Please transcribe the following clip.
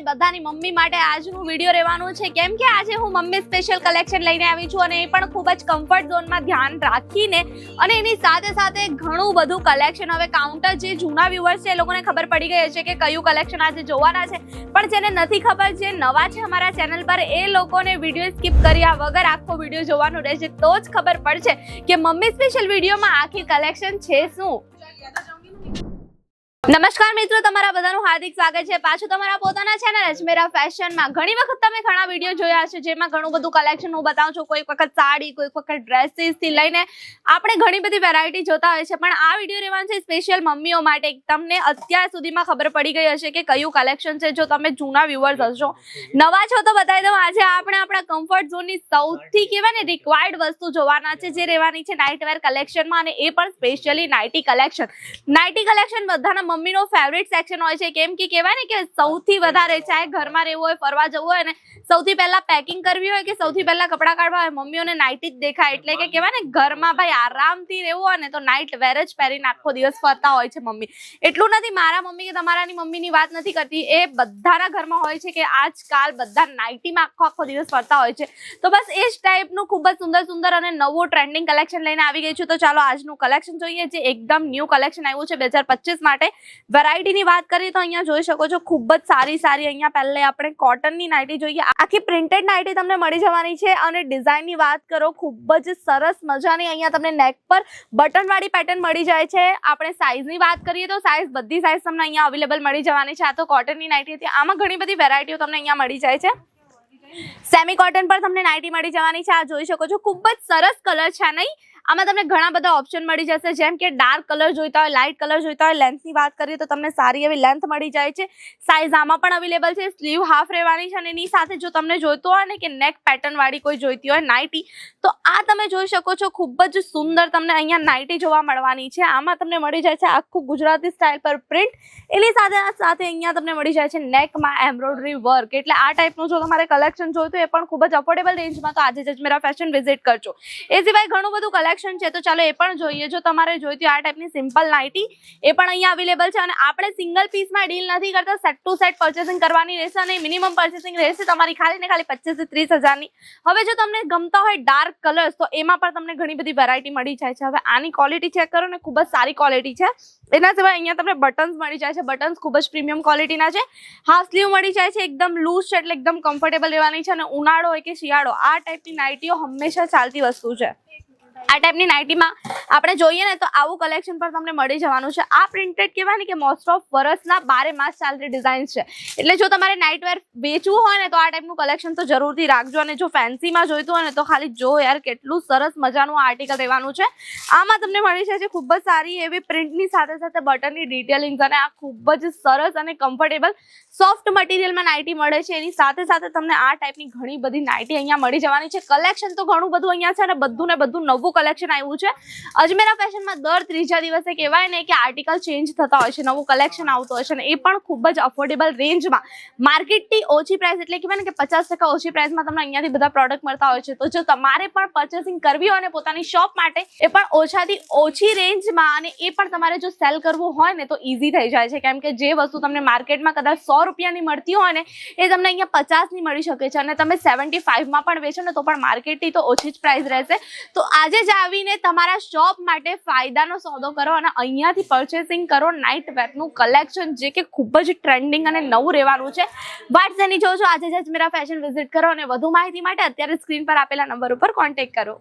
અને બધાની મમ્મી માટે આજનું વીડિયો રહેવાનું છે. કેમ કે આજે હું મમ્મી સ્પેશિયલ કલેક્શન લઈને આવી છું અને એ પણ ખૂબ જ કમ્ફર્ટ ઝોનમાં ધ્યાન રાખીને અને એની સાથે સાથે ઘણું બધું કલેક્શન હવે કાઉન્ટર જે જૂના વ્યુઅર્સ છે એ લોકોને ખબર પડી ગઈ હશે કે કયું કલેક્શન આજે જોવાના છે. પણ જેને નથી ખબર, જે નવા છે અમારા ચેનલ પર, એ લોકોને વીડિયો સ્કીપ કર્યા વગર આખો વીડિયો જોવાનું રહેશે. તો જ ખબર પડશે કે મમ્મી સ્પેશિયલ વિડીયોમાં આખી કલેક્શન છે શું? નમસ્કાર મિત્રો, તમારા બધાનું હાર્દિક સ્વાગત છે. પાછું તમારા પોતાના ચેનલ અજમેરા ફેશનમાં ઘણી વખત તમે ઘણા વીડિયો જોયા છે જેમાં ઘણું બધું કલેક્શન હું બતાવું છું. કોઈક વખત સાડી કોઈ વખત ડ્રેસીસથી લઈને આપણે ઘણી બધી વેરાયટી જોતા હોય છે. પણ આ વીડિયો રહેવાનું છે સ્પેશિયલ મમ્મીઓ માટે. તમને અત્યાર સુધીમાં ખબર પડી ગઈ હશે કે કયું કલેક્શન છે. જો તમે જૂના વ્યુઅર્સ હશો, નવા છો તો બતાવી દઉં. આજે આપણે આપણા કમ્ફર્ટ ઝોનની સૌથી કહેવાય ને રિક્વાયર્ડ વસ્તુ જોવાના છે જે રહેવાની છે નાઇટ વેર કલેક્શનમાં અને એ પણ specially nightie collection nightie collection બધાના મમ્મીનો ફેવરિટ સેક્શન હોય છે. કેમ કે કહેવાય ને કે સૌથી વધારે ચાહે ઘરમાં રહેવું હોય, ફરવા જવું હોય ને સૌથી પહેલા પેકિંગ કરવી હોય કે સૌથી પહેલા કપડાં કાઢવા હોય, મમ્મીઓને નાઇટી જ દેખાય. એટલે કે કહેવાય ને ઘરમાં ભાઈ આરામથી રહેવું હોય ને તો નાઇટ વેર જ પહેરીને આખો દિવસ ફરતા હોય છે મમ્મી. એટલું નથી મારા મમ્મી કે તમારાની મમ્મીની વાત નથી કરતી. એ બધાના ઘરમાં હોય છે કે આજકાલ બધા નાઇટીમાં આખો આખો દિવસ ફરતા હોય છે. તો બસ એ જ ટાઈપનું ખૂબ જ સુંદર સુંદર અને નવું ટ્રેન્ડિંગ કલેક્શન લઈને આવી ગઈ છું. તો ચાલો આજનું કલેક્શન જોઈએ, જે એકદમ ન્યૂ કલેક્શન આવ્યું છે બે માટે. વેરાયટીની વાત કરીએ તો અહીંયા જોઈ શકો છો, ખૂબ જ સારી સારી અહીંયા પહેલે આપણે કોટનની નાઇટી જોઈએ. આખી પ્રિન્ટેડ નાઇટી તમને મળી જવાની છે અને ડિઝાઇનની વાત કરો, ખૂબ જ સરસ મજાની અહીંયા તમને નેક પર બટનવાળી પેટર્ન મળી જાય છે. આપણે સાઇઝની વાત કરીએ તો સાઇઝ બધી સાઇઝ તમને અહીંયા અવેલેબલ મળી જવાની છે. આ તો કોટનની નાઇટી હતી. આમાં ઘણી બધી વેરાયટીઓ તમને અહીંયા મળી જાય છે. સેમી કોટન પર તમને નાઇટી મળી જવાની છે. આ જોઈ શકો છો, ખૂબ જ સરસ કલર છે નહીં. આમાં તમને ઘણા બધા ઓપ્શન મળી જશે. જેમ કે ડાર્ક કલર જોઈતા હોય લાઇટ કલર જોઈતા હોય લેન્થની વાત કરીએ તો તમને સારી એવી લેન્થ મળી જાય છે. સાઇઝ આમાં પણ અવેલેબલ છે. સ્લીવ હાફ રહેવાની છે અને એની સાથે જો તમને જોઈતું હોય ને કે નેક પેટર્નવાળી કોઈ જોઈતી હોય નાઇટી તો આ તમે જોઈ શકો છો. ખૂબ જ સુંદર તમને અહીંયા નાઇટી જોવા મળવાની છે. આમાં તમને મળી જાય છે આખું ગુજરાતી સ્ટાઇલ પર પ્રિન્ટ એની સાથે સાથે અહીંયા તમને મળી જાય છે નેકમાં એમ્બ્રોઇડરી વર્ક એટલે આ ટાઈપનું જો તમારે કલેક્શન જોઈતું એ પણ ખૂબ જ અફોર્ડેબલ રેન્જમાં તો આજે જ મેરા ફેશન વિઝિટ કરજો. એ સિવાય ઘણું બધું કલેક્શન છે, તો ચાલો એ પણ જોઈએ. જો તમારે જોઈતી આ ટાઈપની સિમ્પલ નાઇટી એ પણ અહીંયા અવેલેબલ છે અને આપણે સિંગલ પીસમાં ડીલ નથી કરતા. સેટ ટુ સેટ પરચેસિંગ કરવાની રહેશે અને મિનિમમ પર્ચેસિંગ રહેશે તમારી ખાલી ને ખાલી પચીસથી ત્રીસ હજારની. હવે જો તમને ગમતા હોય ડાર્ક કલર્સ તો એમાં પણ તમને ઘણી બધી વેરાયટી મળી જાય છે. હવે આની ક્વોલિટી ચેક કરો ને, ખૂબ જ સારી ક્વોલિટી છે. એના સિવાય અહીંયા તમને બટન્સ મળી જાય છે. બટન્સ ખૂબ જ પ્રીમિયમ ક્વોલિટીના છે. હાફ સ્લીવ મળી જાય છે, એકદમ લૂઝ છે, એટલે એકદમ કમ્ફર્ટેબલ રહેવાની છે. અને ઉનાળો હોય કે શિયાળો, આ ટાઈપની નાઇટીઓ હંમેશા ચાલતી વસ્તુ છે. આ ટાઈપની નાઇટીમાં આપણે જોઈએ ને તો આવું કલેક્શન પણ તમને મળી જવાનું છે. આ પ્રિન્ટેડ કહેવાય ને કે મોસ્ટ ઓફ વર્ષના બારે માસ ચાલતી ડિઝાઇન છે. એટલે જો તમારે નાઇટ વેર વેચવું હોય ને તો આ ટાઈપનું કલેક્શન તો જરૂરથી રાખજો અને જો ફેન્સીમાં જોઈતું હોય ને તો ખાલી જો યાર કેટલું સરસ મજાનું આર્ટિકલ રહેવાનું છે. આમાં તમને મળી જાય છે ખૂબ જ સારી એવી પ્રિન્ટની સાથે સાથે બટનની ડિટેલિંગ્સ અને આ ખૂબ જ સરસ અને કમ્ફર્ટેબલ સોફ્ટ મટીરિયલમાં નાઇટી મળે છે. એની સાથે સાથે તમને આ ટાઈપની ઘણી બધી નાઇટી અહીંયા મળી જવાની છે. કલેક્શન તો ઘણું બધું અહીંયા છે અને બધું ને બધું નવું કલેક્શન આવ્યું છે. અજમેરા ફેશનમાં દર ત્રીજા દિવસે કહેવાય ને કે આર્ટિકલ ચેન્જ થતા હોય છે, નવું કલેક્શન આવતું હોય છે અને એ પણ ખૂબ જ અફોર્ડેબલ રેન્જમાં માર્કેટથી ઓછી પ્રાઇસ એટલે કહેવાય ને કે પચાસ ટકા ઓછી પ્રાઇસમાં તમને અહીંયાથી બધા પ્રોડક્ટ મળતા હોય છે. તો જો તમારે પણ પર્ચેસિંગ કરવી હોય ને પોતાની શોપ માટે, એ પણ ઓછાથી ઓછી રેન્જમાં અને એ પણ તમારે જો સેલ કરવું હોય ને તો ઇઝી થઈ જાય છે. કેમ કે જે વસ્તુ તમને માર્કેટમાં કદાચ સો રૂપિયાની મળતી હોય ને, એ તમને અહીંયા પચાસની મળી શકે છે અને તમે સેવન્ટી ફાઇવમાં પણ વેચો ને તો પણ માર્કેટથી તો ઓછી જ પ્રાઇસ રહેશે. તો આજે જ આવીને તમારા શોપ માટે ફાયદાનો સોદો કરો અને અહીંયાથી પરચેસિંગ કરો નાઇટ વેરનું કલેક્શન જે કે ખૂબ જ ટ્રેન્ડિંગ અને નવું રહેવાનું છે. વાત જેની જો આજે જ મેરા ફેશન વિઝિટ કરો અને વધુ માહિતી માટે અત્યારે સ્ક્રીન પર આપેલા નંબર ઉપર કોન્ટેક્ટ કરો.